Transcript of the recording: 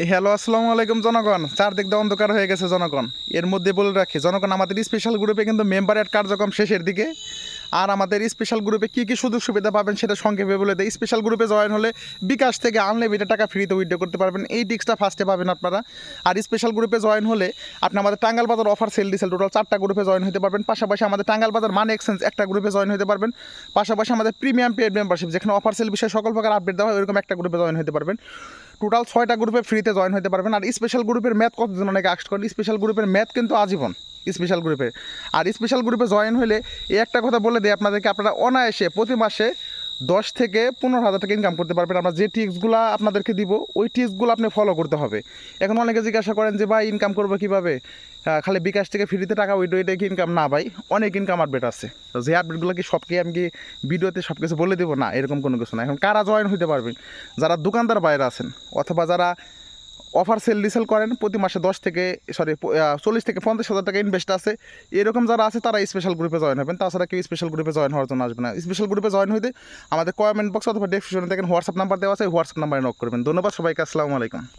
Hello, আসসালামু আলাইকুম জনগণ। চারদিক দিয়ে অন্ধকার হয়ে গেছে জনগণ। এর মধ্যে বলে রাখি, জনগণ, আমাদের স্পেশাল গ্রুপে কিন্তু মেম্বার অ্যাড কার্যক্রম শেষের দিকে। আর আমাদের স্পেশাল গ্রুপে কী কী সুযোগ সুবিধা পাবেন সেটা সংক্ষেপে বলে দেয় স্পেশাল গ্রুপে জয়েন হলে বিকাশ থেকে আনলিমিটেড টাকা ফ্রিতে উইথড্র করতে পারবেন। এই টিক্সটা ফার্স্টে পাবেন আপনারা। আর স্পেশাল গ্রুপে জয়েন হলে আপনি আমাদের টাঙ্গাল বাজার অফার সেল দিয়েছেন টোটাল চারটা গ্রুপে জয়েন হতে পারবেন। পাশাপাশি আমাদের টাঙ্গাল বাজার মানি এক্সচেঞ্জ একটা গ্রুপে জয়েন হতে পারবেন। পাশাপাশি আমাদের প্রিমিয়াম পেড মেম্বারশিপ যেখানে অফার সেল বিষয়ে সকল প্রকার আপডেট দেওয়া হয়, ওইরকম একটা গ্রুপে জয়েন হতে পারবেন। টোটাল ছয়টা গ্রুপে ফ্রিতে জয়েন হতে পারবেন। আর স্পেশাল গ্রুপের ম্যাথ কতজন অনেকে আক্স করেন? স্পেশাল গ্রুপের ম্যাথ কিন্তু আজীবন স্পেশাল গ্রুপের আর স্পেশাল গ্রুপে জয়েন হলে এই একটা কথা বলে দিই আপনাদেরকে, আপনারা অনায়াসে প্রতি মাসে দশ থেকে পনেরো হাজার টাকা ইনকাম করতে পারবেন। আমরা যে টিপসগুলো আপনাদেরকে দিব, ওই টিপসগুলো আপনি ফলো করতে হবে। এখন অনেকে জিজ্ঞাসা করেন যে, ভাই ইনকাম করব কীভাবে? খালি বিকাশ থেকে ফ্রিতে টাকা ওই ওইটা কি ইনকাম না ভাই, অনেক ইনকাম আপডেট আছে। তো যে আপডেটগুলো কি সবকে আমি কি ভিডিওতে সব কিছু বলে দেবো? না, এরকম কোনো কিছু না। এখন কারা জয়েন হতে পারবেন? যারা দোকানদার বাইরে আছেন, অথবা যারা অফার সেল রিসেল করেন, প্রতি মাসে দশ থেকে সরি চল্লিশ থেকে পঞ্চাশ হাজার টাকা ইনভেস্ট আছে। এরকম যারা আছে, তারা স্পেশাল গ্রুপে জয়েন হবেন। তাছাড়া কেউ স্পেশাল গ্রুপে জয়েন হওয়ার জন্য আসবে না। স্পেশাল গ্রুপে জয়েন হইতে আমাদের কমেন্ট বক্স অথবা ডেসক্রিপশনে দেখেন হোয়াটসঅ্যাপ নাম্বার দেওয়া আছে হোয়াটসঅ্যাপ নাম্বারে নক করবেন। ধন্যবাদ সবাইকে, আসসালামু আলাইকুম।